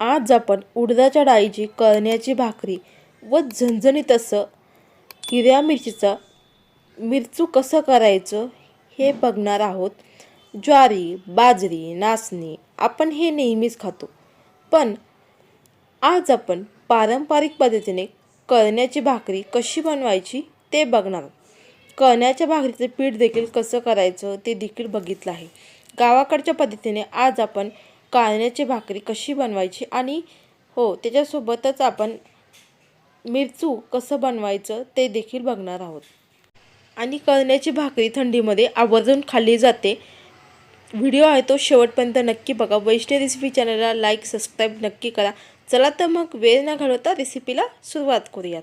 आज आपण उडदाच्या डाळीची कळण्याची भाकरी व झणझणीत असं हिरव्या मिरचीचं मिरचू कसं करायचं हे बघणार आहोत. ज्वारी बाजरी नाचणी आपण हे नेहमीच खातो. पण आज आपण पारंपरिक पद्धतीने कळण्याची भाकरी कशी बनवायची ते बघणार आहोत. कळण्याच्या भाकरीचं पीठ देखील कसं करायचं ते देखील बघितलं आहे. गावाकडच्या पद्धतीने आज आपण कांद्याची भाकरी कशी बनवायची आणि हो त्याच्यासोबतच आपण मिरचू कसं बनवायचं ते देखील बघणार आहोत. आणि कळण्याची भाकरी थंडीमध्ये आवर्जून खाल्ली जाते. व्हिडिओ आहे तो शेवटपर्यंत नक्की बघा. वैष्णवी रेसिपी चॅनलला लाईक सबस्क्राईब नक्की करा. चला तर मग वेळ न घालवता रेसिपीला सुरुवात करूयात.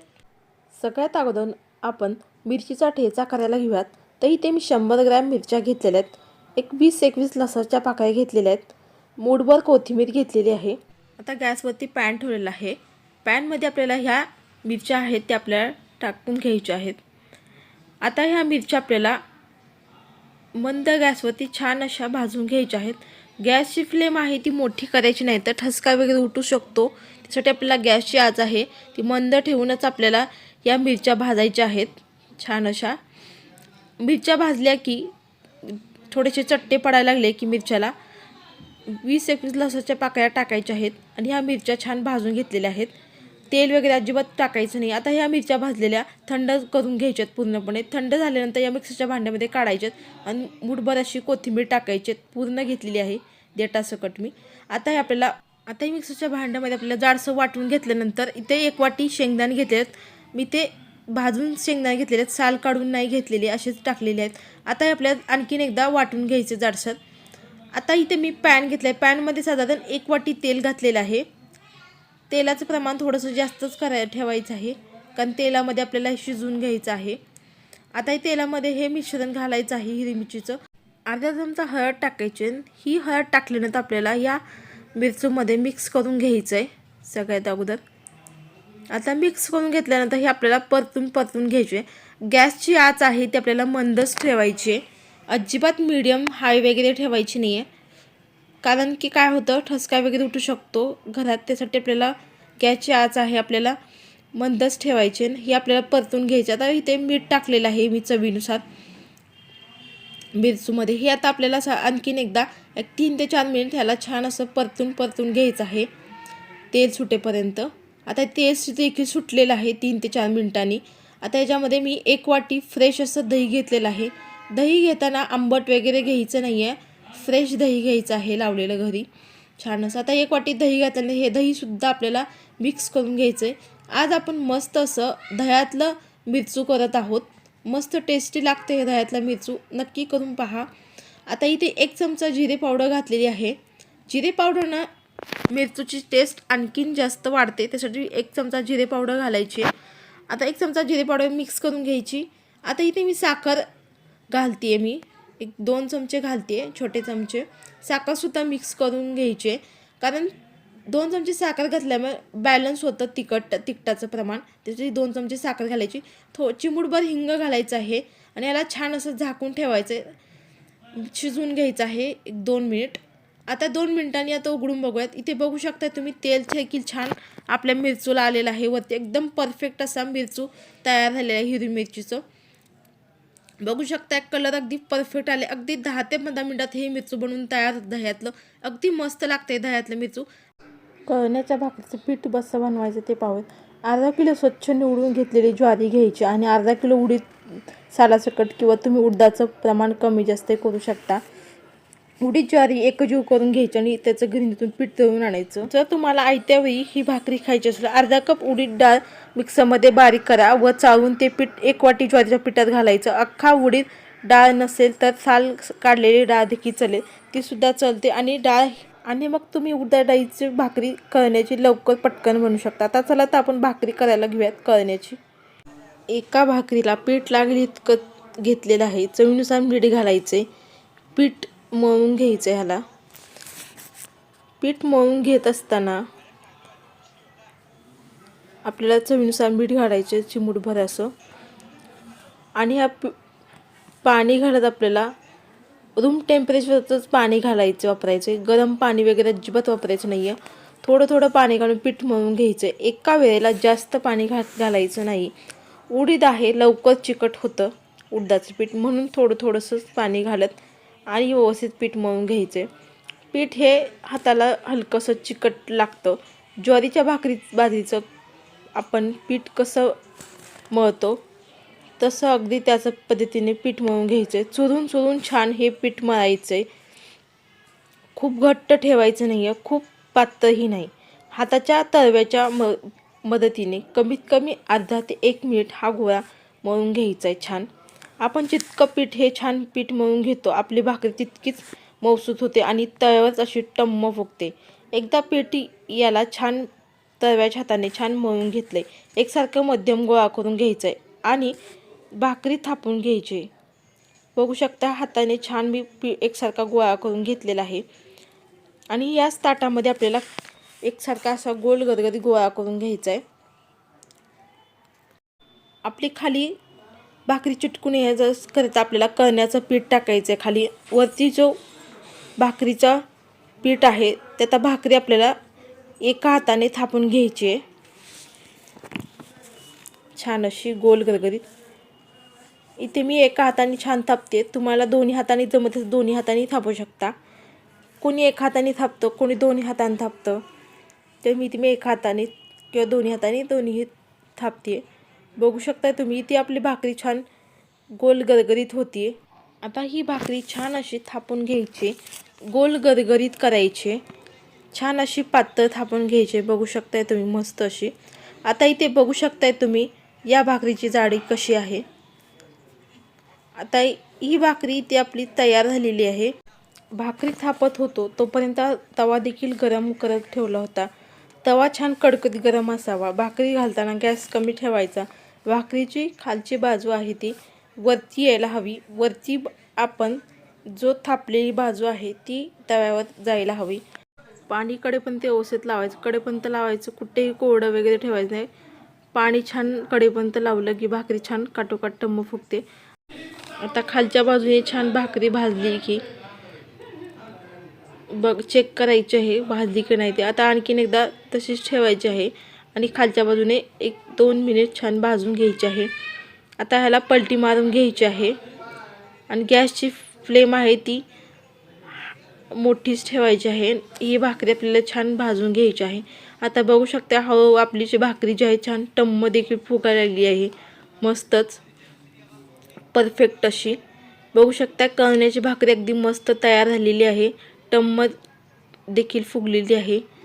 सगळ्यात अगोदर आपण मिरचीचा ठेचा करायला घेऊयात. तर इथे मी शंभर ग्रॅम मिरच्या घेतलेल्या आहेत. एक वीस एकवीस लसणाच्या पाकळ्या घेतलेल्या आहेत. मूठभर कोथिंबीर घेतलेली आहे. आता गॅसवरती पॅन ठेवलेला आहे. पॅनमध्ये आपल्याला ह्या मिरच्या आहेत त्या आपल्याला टाकून घ्यायच्या आहेत. आता ह्या मिरच्या आपल्याला मंद गॅसवरती छान अशा भाजून घ्यायच्या आहेत. गॅसची फ्लेम आहे ती मोठी करायची नाही तर ठसका वगैरे उठू शकतो. त्यासाठी आपल्याला गॅसची आज आहे ती मंद ठेवूनच आपल्याला या मिरच्या भाजायच्या आहेत. छान अशा. मिरच्या भाजल्या की थोडेसे चट्टे पडायला लागले की मिरच्याला वीस एकवीस लसाच्या पाकळ्या टाकायच्या आहेत आणि ह्या मिरच्या छान भाजून घेतलेल्या आहेत. तेल वगैरे अजिबात टाकायचं नाही. आता ह्या मिरच्या भाजलेल्या थंड करून घ्यायच्यात पूर्णपणे. थंड झाल्यानंतर या मिक्सरच्या भांड्यामध्ये काढायच्यात आणि मुठभर अशी कोथिंबीर टाकायची पूर्ण घेतलेली आहे. देटासकट मी. आता हे आपल्याला आता ही मिक्सरच्या भांड्यामध्ये आपल्याला जाडसं वाटून घेतल्यानंतर इथे एक वाटी शेंगदाणे घेतले आहेत मी ते भाजून शेंगदाणे घेतलेले आहेत साल काढून नाही घेतलेले असेच टाकलेले आहेत. आता हे आपल्याला आणखीन एकदा वाटून घ्यायचे जाडसर. आता इथे मी पॅन घेतलं आहे पॅनमध्ये साधारण एक वाटी तेल घातलेलं आहे. तेलाचं प्रमाण थोडंसं जास्तच कराय ठेवायचं आहे. कारण तेलामध्ये आपल्याला शिजवून घ्यायचं आहे. आता हे तेलामध्ये हे मिश्रण घालायचं आहे हिरवी मिरचीचं. अर्धा चमचा हळद टाकायची आहे. ही हळद टाकल्यानंतर आपल्याला या मिरचूमध्ये मिक्स करून घ्यायचं आहे सगळ्यात अगोदर. आता मिक्स करून घेतल्यानंतर हे आपल्याला परतून परतून घ्यायचे आहे गॅसची आच आहे ती आपल्याला मंदच ठेवायची आहे. अजिबात मीडियम हाय वगैरे ठेवायची नाही आहे कारण की काय होतं ठसका वगैरे उठू शकतो. घरात त्यासाठी आपल्याला गॅसची आच आहे आपल्याला मंदच ठेवायचे ही आपल्याला परतून घ्यायची. आता इथे मीठ टाकलेलं आहे मी चवीनुसार. मिरचूमध्ये. हे आता आपल्याला सा आणखीन एकदा एक तीन ते चार मिनिट ह्याला छान असं परतून परतून घ्यायचं आहे. तेल सुटेपर्यंत. आता तेल देखील सुटलेलं आहे तीन ते चार मिनिटांनी. आता याच्यामध्ये मी एक वाटी फ्रेश असं दही घेतलेलं आहे. दही घेताना आंबट वगैरे घ्यायचं नाही आहे फ्रेश दही घ्यायचं आहे लावलेलं घरी. छान असं. आता एक वाटी दही घातल्याने हे दहीसुद्धा आपल्याला मिक्स करून घ्यायचं आहे आज आपण मस्त असं दह्यातलं मिरचू करत आहोत. मस्त टेस्टी लागते हे दह्यातलं मिरचू. नक्की करून पहा. आता इथे एक चमचा जिरे पावडर घातलेली आहे. जिरे पावडरनं मिरचूची टेस्ट आणखीन जास्त वाढते. त्यासाठी एक चमचा जिरे पावडर घालायची आहे. आता एक चमचा जिरे पावडर मिक्स करून घ्यायची. आता इथे मी साखर घालते आहे मी. एक दोन चमचे घालते आहे छोटे चमचे. साखरसुद्धा मिक्स करून घ्यायचे. कारण दोन चमचे साखर घातल्यामुळे बॅलन्स होतं तिखट तिखटाचं प्रमाण. त्याची दोन चमचे साखर घालायची. थो चिमूडभर हिंग घालायचं आहे आणि याला छान असं झाकून ठेवायचं आहे. शिजवून घ्यायचं आहे एक दोन मिनिट. आता दोन मिनिटांनी आता उघडून बघूयात. इथे बघू शकता तुम्ही तेल देखील छान आपल्या मिरचूला आलेलं आहे. वरती एकदम परफेक्ट असा मिरचू तयार झालेला आहे हिरवी मिरचीचं. बघू शकता कलर अगदी परफेक्ट आले. अगदी दहा ते पंधरा मिनिटात हे मिरचू बनवून तयार दह्यातलं. अगदी मस्त लागते दह्यातलं मिरचू. कळण्याच्या भाकरीचं पीठ कसं बनवायचं ते पाहूयात. अर्धा किलो स्वच्छ निवडून घेतलेली ज्वारी घ्यायची आणि अर्धा किलो उडीद सालासकट किंवा तुम्ही उडदाचं प्रमाण कमी जास्त करू शकता. उडीद ज्वारी एकजीव करून घ्यायची आणि त्याचं गिरणीतून पीठ दळून आणायचं. जर तुम्हाला आयत्या वेळी ही भाकरी खायची असेल अर्धा कप उडीद डाळ मिक्सरमध्ये बारीक करा व चाळून ते पीठ एक वाटी ज्वारीच्या पिठात घालायचं. अख्खा उडीद डाळ नसेल तर साल काढलेली डाळ देखील चालेल. तीसुद्धा चलते आणि डाळ आणि मग तुम्ही उडदा डाळीची भाकरी करण्याची लवकर पटकन बनवू शकता. आता चला तर आपण भाकरी करायला घेऊयात करण्याची एका भाकरीला पीठ लागेल इतकं घेतलेलं आहे. चवीनुसार मीठ घालायचे. पीठ मळून घ्यायचं ह्याला. पीठ मळून घेत असताना आपल्याला चवीनुसार मीठ घालायचे चिमूटभर असं. आणि ह्या पी पाणी घालत आपल्याला रूम टेम्परेचरचंच पाणी घालायचं वापरायचं. गरम पाणी वगैरे अजिबात वापरायचं नाही आहे थोडं थोडं पाणी घालून पीठ मळून घ्यायचं. एका वेळेला जास्त पाणी घा घालायचं नाही. उडीद आहे लवकर चिकट होतं उडदाचं पीठ म्हणून थोडं थोडंसंच पाणी घालत. आणि व्यवस्थित पीठ मळून घ्यायचे. पीठ हे हाताला हलकंसं चिकट लागतं. ज्वारीच्या भाकरी बाजरीचं आपण पीठ कसं मळतो तसं अगदी त्याच पद्धतीने पीठ मळून घ्यायचं. आहे चुरून चुरून छान हे पीठ मळायचं. आहे खूप घट्ट ठेवायचं नाही आहे खूप पातळही नाही. हाताच्या तळव्याच्या म मदतीने कमीत कमी अर्धा ते एक मिनिट हा गोळा मळून घ्यायचा आहे छान. आपण जितकं पीठ हे छान पीठ मळून घेतो आपली भाकरी तितकीच मौसूत होते आणि तव्यावरच अशी टम्म फुगते. एकदा पीठ याला छान तव्याच्या हाताने छान मळून घेतले एकसारखं मध्यम गोळा करून घ्यायचं आहे आणि भाकरी थापून घ्यायची. बघू शकता हाताने छान मी पी एकसारखा गोळा करून घेतलेला आहे. आणि याच ताटामध्ये आपल्याला एकसारखा असा गोल गदगदी गोळा करून घ्यायचा आहे आपली खाली भाकरी चिटकून यायचं आपल्याला कळण्याचं पीठ टाकायचं आहे खाली वरती जो भाकरीचा पीठ आहे त्याचा भाकरी आपल्याला एका हाताने थापून घ्यायची आहे छान अशी गोल गरगरीत. इथे मी एका हाताने छान थापते. तुम्हाला दोन्ही हाताने जमत असेल दोन्ही हाताने थापू शकता. कोणी एका हाताने थापतं कोणी दोन्ही हाताने थापतं. तर मी इथे मी एका हाताने किंवा दोन्ही हाताने दोन्ही थापते बघू शकता तुम्ही ती आपली भाकरी छान गोल गरगरीत होती आता ही भाकरी छान अशी थापून घ्यायची गोल गरगरीत करायची. छान अशी पातळ थापून घ्यायची बघू शकताय तुम्ही मस्त अशी. आता इथे बघू शकताय तुम्ही या भाकरीची जाडी कशी आहे. आता ही भाकरी इथे आपली तयार झालेली आहे. भाकरी थापत होतो तोपर्यंत तवा देखील गरम करत ठेवला होता. तवा छान कडकडीत गरम असावा. भाकरी घालताना गॅस कमी ठेवायचा. भाकरीची खालची बाजू आहे ती वरती यायला हवी. वरती आपण जो थापलेली बाजू आहे ती तव्यावर जायला हवी. पाणी ते व्यवस्थित लावायचं. कडेपर्यंत लावायचं कुठेही कोरडं वगैरे ठेवायचं नाही. पाणी छान कडेपर्यंत लावलं की भाकरी छान काटोकाट टम्म फुगते. आता खालच्या बाजूने छान भाकरी भाजली की बघ चेक करायची आहे भाजली की नाही ते. आता आणखीन एकदा तशीच ठेवायची आहे. आणि खालच्या बाजूने एक दोन मिनिट छान भाजून घ्यायची आहे. आता ह्याला पलटी मारून घ्यायची आहे. आणि गॅसची फ्लेम आहे ती मोठीच ठेवायची आहे. ही भाकरी आपल्याला छान भाजून घ्यायची आहे. आता बघू शकता हळू आपली जी भाकरी जी आहे छान टम्म देखील फुगायला लागली आहे. मस्तच. परफेक्ट अशी. बघू शकता कळण्याची भाकरी अगदी मस्त तयार झालेली आहे. टम्म देखील फुगलेली आहे.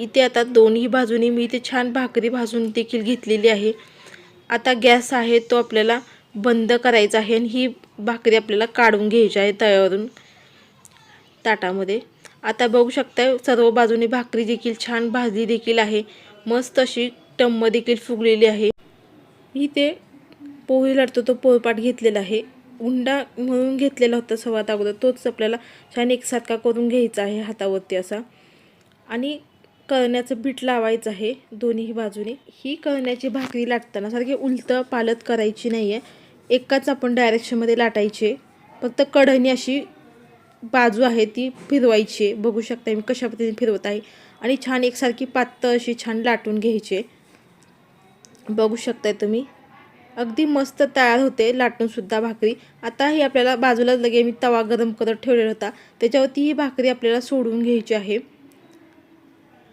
इथे आता दोन्ही बाजूनी मी इथे छान भाकरी भाजून देखील घेतलेली आहे. आता गॅस आहे तो आपल्याला बंद करायचा आहे आणि ही भाकरी आपल्याला काढून घ्यायची आहे तव्यावरून ताटामध्ये. आता बघू शकता सर्व बाजूने भाकरी देखील छान भाजली देखील आहे. मस्त अशी टम्म देखील फुगलेली आहे. मी ते पोळी लाटतो तो पोळपाट घेतलेला आहे. उंडा म्हणून घेतलेला होता सर्वात अगोदर. तोच आपल्याला छान एकसारखा करून घ्यायचा आहे हातावरती असा. आणि कळण्याचं बीट लावायचं आहे दोन्ही बाजूने. ही कळण्याची भाकरी लाटताना सारखी उलटं पालत करायची नाही आहे एकाच आपण डायरेक्शनमध्ये लाटायचे. फक्त कढणी अशी बाजू आहे ती फिरवायची. आहे बघू शकता मी कशा पद्धतीने फिरवत आहे. आणि छान एकसारखी पातळ अशी छान लाटून घ्यायची. बघू शकताय तुम्ही. अगदी मस्त तयार होते लाटूनसुद्धा भाकरी. आता ही आपल्याला बाजूला लगे मी तवा गरम करत ठेवलेला होता. त्याच्यावरती ही भाकरी आपल्याला सोडून घ्यायची आहे.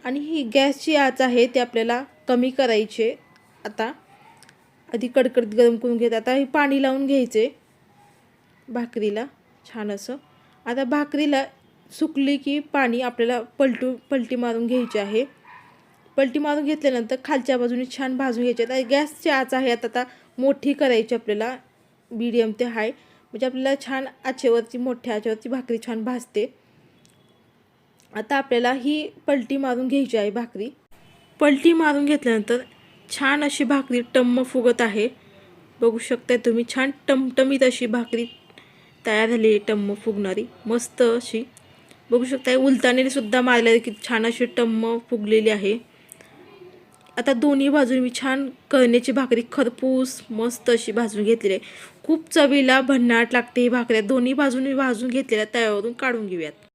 आणि ही गॅसची आच आहे ती आपल्याला कमी करायचे आता आधी कडकडीत गरम करून घेत आता हे पाणी लावून घ्यायचे. भाकरीला छान असं. आता भाकरीला सुकली की पाणी आपल्याला पलटू पलटी मारून घ्यायची आहे. पलटी मारून घेतल्यानंतर खालच्या बाजूने छान भाजून घ्यायचे. आता गॅसची आच आहे आता आता मोठी करायची आपल्याला. मीडियम ते हाय म्हणजे आपल्याला छान आचेवरती मोठ्या आचेवरची भाकरी छान भाजते. आता आपल्याला ही पलटी मारून घ्यायची आहे भाकरी. पलटी मारून घेतल्यानंतर छान अशी भाकरी टम्म फुगत आहे. बघू शकताय तुम्ही छान टमटमीत अशी भाकरी तयार झालेली टम्म फुगणारी. मस्त अशी. बघू शकताय उलताने सुद्धा मारलेली की छान अशी टम्म फुगलेली आहे. आता दोन्ही बाजूने मी छान कळण्याची भाकरी खरपूस मस्त अशी भाजून घेतलेली आहे. खूप चवीला भन्नाट लागते ही भाकऱ्या दोन्ही बाजूने भाजून घेतलेल्या तव्यावरून काढून घेऊयात.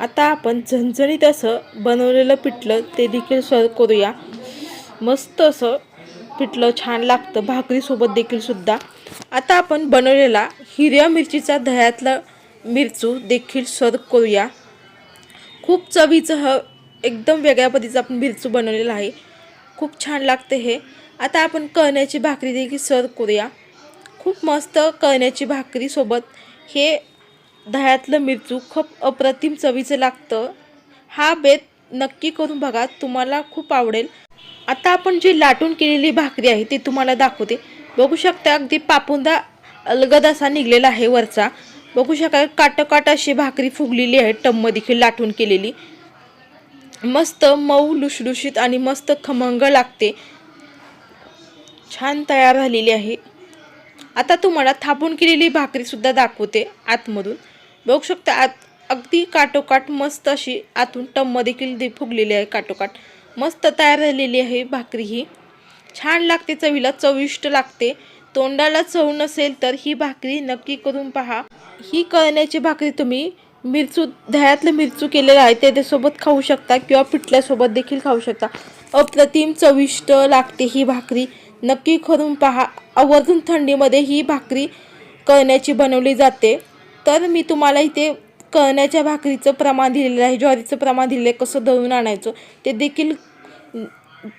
आता आपण झणझणीत असं बनवलेलं पिठलं ते देखील सर्व करूया. मस्त असं पिठलं छान लागतं भाकरीसोबत देखील सुद्धा. आता आपण बनवलेला हिरव्या मिरचीचा दह्यातला मिरचू देखील सर्व करूया. खूप चवीचं ह एकदम वेगळ्या पद्धतीचं आपण मिरचू बनवलेलं आहे. खूप छान लागते हे. आता आपण कळण्याची भाकरी देखील सर्व करूया. खूप मस्त कळण्याची भाकरीसोबत हे दह्यातलं मिरचू खूप अप्रतिम चवीचं लागतं. हा बेत नक्की करून बघा तुम्हाला खूप आवडेल. आता आपण जी लाटून केलेली भाकरी आहे ती तुम्हाला दाखवते. बघू शकता अगदी पापुंदा अलगद असा निघलेला आहे वरचा. बघू शकता काटकाट अशी भाकरी फुगलेली आहे टम्म देखील लाटून केलेली. मस्त मऊ लुशलुशीत आणि मस्त खमंग लागते. छान तयार झालेली आहे. आता तुम्हाला थापून केलेली भाकरीसुद्धा दाखवते आतमधून. बघू शकता आत अगदी काटोकाट मस्त अशी आतून टम्म देखील दे फुगलेली आहे काटोकाट. मस्त तयार झालेली आहे भाकरी ही. छान लागते चवीला चविष्ट लागते. तोंडाला चव नसेल तर ही भाकरी नक्की करून पहा. ही कळण्याची भाकरी तुम्ही मिरचू दह्यातलं मिरचू केलेलं आहे त्याच्यासोबत खाऊ शकता किंवा पिठल्यासोबत देखील खाऊ शकता. अप्रतिम चविष्ट लागते ही भाकरी. नक्की करून पहा. आवर्जून थंडीमध्ये ही भाकरी कळण्याची बनवली जाते. तर मी तुम्हाला इथे कळण्याच्या भाकरीचं प्रमाण दिलेलं आहे ज्वारीचं प्रमाण दिलेलं आहे कसं दळून आणायचं ते देखील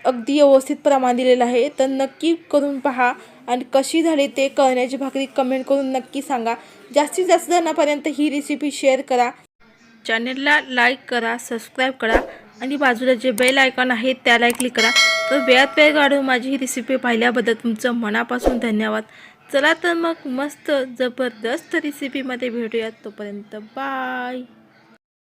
अगदी व्यवस्थित प्रमाण दिलेलं आहे. तर नक्की करून पहा आणि कशी झाली ते कळण्याची भाकरी कमेंट करून नक्की सांगा. जास्तीत जास्त जणांपर्यंत ही रेसिपी शेअर करा. चॅनेलला लाईक करा सबस्क्राईब करा आणि बाजूला जे बेल आयकॉन आहे त्याला क्लिक करा. तर वेळात वेळ काढून माझी ही रेसिपी पाहिल्याबद्दल तुमचं मनापासून धन्यवाद. चला तर मग मस्त जबरदस्त रेसिपीमध्ये भेटूयात तोपर्यंत. बाय